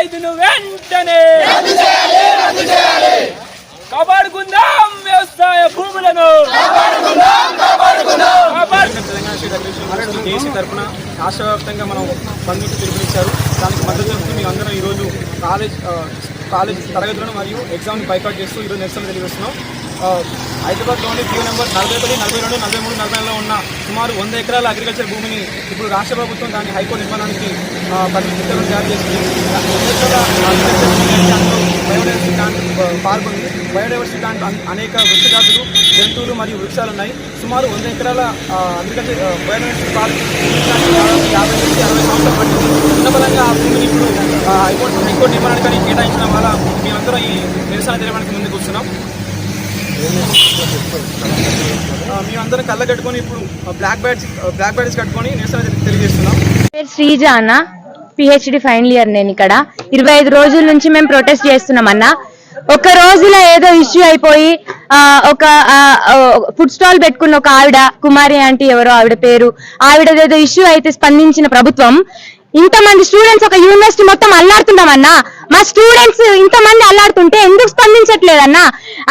ఐదును వెంటనే. కాపాడుకుందాం వ్యవసాయ భూములను. కాపాడు- తరఫున రాష్ట్ర వ్యాప్తంగా మనం బంధువులు పిలుపునిచ్చారు. దానికి మద్దతు తెలుపుతూ మేము అందరం ఈరోజు కాలేజ్ కాలేజ్ తరగతులను మరియు ఎగ్జామ్ని బైకౌట్ చేస్తూ ఈరోజు నిరసన తెలియజేస్తున్నాం హైదరాబాద్లోని క్యూ నెంబర్ నలభై ఒకటి నలభై రెండు నలభై మూడు నలభై నాలుగులో ఉన్న సుమారు వంద ఎకరాల అగ్రికల్చర్ భూమిని ఇప్పుడు రాష్ట్ర ప్రభుత్వం దాన్ని హైకోర్టు నిర్మాణానికి ఆ, ఉత్తర్వులు జారీ చేసింది. బయోడైవర్సిటీ ప్లాంట్ పార్క్ ఉంది బయోడైవర్సిటీ ప్లాంట్ అనేక వృక్ష జాతులు జంతువులు మరియు వృక్షాలు ఉన్నాయి. సుమారు వంద ఎకరాల అగ్రికల్చర్ బయోడైవర్సిటీ పార్క్ యాభై నుంచి అరవై సంవత్సరాలు పట్టింది. ఉన్నపరంగా ఆ భూమిని ఇప్పుడు హైకోర్టు హైకోర్టు నిర్మాణానికి కేటాయించడం వల్ల మేమందరం ఈ వ్యవసాయ నిర్మాణానికి ముందుకు వస్తున్నాం. మేమందరం కళ్ళ కట్టుకొని ఇప్పుడు బ్లాక్ బ్యాడ్స్ బ్లాక్ బ్యాడ్స్ కట్టుకొని నిరసన తెలియజేస్తున్నాం. పేరు శ్రీజ అన్న. పిహెచ్డి ఫైనల్ ఇయర్ నేను ఇక్కడ. ఇరవై ఐదు రోజుల నుంచి మేము ప్రొటెస్ట్ చేస్తున్నాం అన్న. ఒక రోజులో ఏదో ఇష్యూ అయిపోయి ఒక ఫుడ్ స్టాల్ పెట్టుకున్న ఒక ఆవిడ కుమారి ఆంటీ ఎవరో ఆవిడ పేరు. ఆవిడ ఏదో ఇష్యూ అయితే స్పందించిన ప్రభుత్వం. ఇంతమంది స్టూడెంట్స్ ఒక యూనివర్సిటీ మొత్తం అల్లాడుతున్నామన్నా మా స్టూడెంట్స్ ఇంతమంది అల్లాడుతుంటే ఎందుకు స్పందించట్లేదన్నా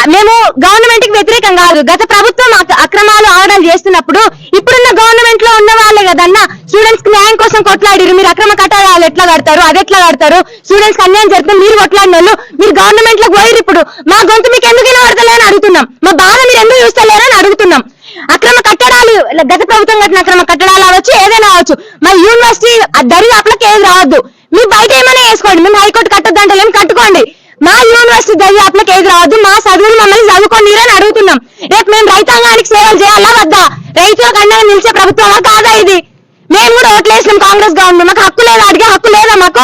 మేము గవర్నమెంట్కి వ్యతిరేకం కాదు. గత ప్రభుత్వం అక- అక్రమాలు ఆగడాలు చేస్తున్నప్పుడు ఇప్పుడున్న గవర్నమెంట్లో ఉన్న వాళ్ళే కదన్నా. స్టూడెంట్స్కి న్యాయం కోసం కొట్లాడిరు మీరు అక్రమ కట్టాలు ఎట్లా కడతారు? అది ఎట్లా కడతారు? స్టూడెంట్స్ అన్యాయం జరుగుతుంది మీరు కొట్లాడిన వాళ్ళు మీరు గవర్నమెంట్లో పోయిరు ఇప్పుడు. మా గొంతు మీకు ఎందుకు వినబడతలేదని అడుగుతున్నాం. మా బాధ మీరు ఎందుకు చూస్తలేరని అడుగుతున్నాం. అక్రమ కట్టడాలు గత ప్రభుత్వం కట్టిన అక్రమ కట్టడాలు అవ్వచ్చు ఏదైనా అవ్వచ్చు. మా యూనివర్సిటీ దరిదాపులకు ఏది రావద్దు. మీరు బయట ఏమైనా వేసుకోండి. మేము హైకోర్టు కట్టొద్దు అంటే కట్టుకోండి. మా యూనివర్సిటీ దరిదాపులకు ఏది రావద్దు మా చదువులు మమ్మల్ని చదువుకొని అని అడుగుతున్నాం. రేపు మేము రైతాంగానికి సేవలు చేయాలా వద్దా? రైతులకు అండగా నిలిచే ప్రభుత్వమా కాదా ఇది? మేము కూడా ఓట్లేసినాం కాంగ్రెస్ గవర్నమెంట్. మాకు హక్కు లేదా అడిగే హక్కు లేదా మాకు?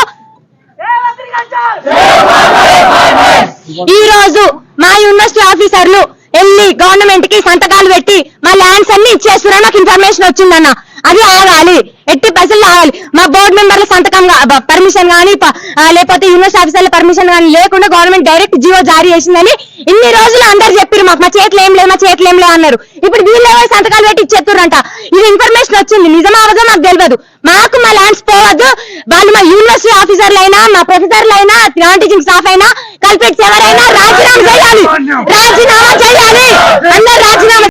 ఈ రోజు మా యూనివర్సిటీ ఆఫీసర్లు వెళ్ళి గవర్నమెంట్కి సంతకాలు పెట్టి మా ల్యాండ్స్ అన్ని ఇచ్చేస్తున్నారు. నాకు ఇన్ఫర్మేషన్ వచ్చిందన్న. అది ఆగాలి. ఎట్టి పైసలు రావాలి మా బోర్డు మెంబర్ల సంతకం పర్మిషన్ కానీ లేకపోతే యూనివర్సిటీ ఆఫీసర్ల పర్మిషన్ కానీ లేకుండా గవర్నమెంట్ డైరెక్ట్ జియో జారీ చేసిందని ఇన్ని రోజులు అందరు చెప్పారు మాకు. మా చేతులు ఏం లేదు మా చేతులు ఏం లేదు అన్నారు. ఇప్పుడు వీళ్ళు సంతకాలు పెట్టి ఇచ్చేస్తురంట ఇది ఇన్ఫర్మేషన్ వచ్చింది. నిజమా అవదో మాకు తెలియదు మాకు మా ల్యాండ్స్ పోవద్దు. వాళ్ళు మా యూనివర్సిటీ ఆఫీసర్లు అయినా మా ప్రొఫెసర్లు అయినా నాన్ టీచింగ్ స్టాఫ్ అయినా కల్పెట్స్ ఎవరైనా రాజీనామా చేయాలి. రాజీనామా చేయాలి. అందరు రాజీనామా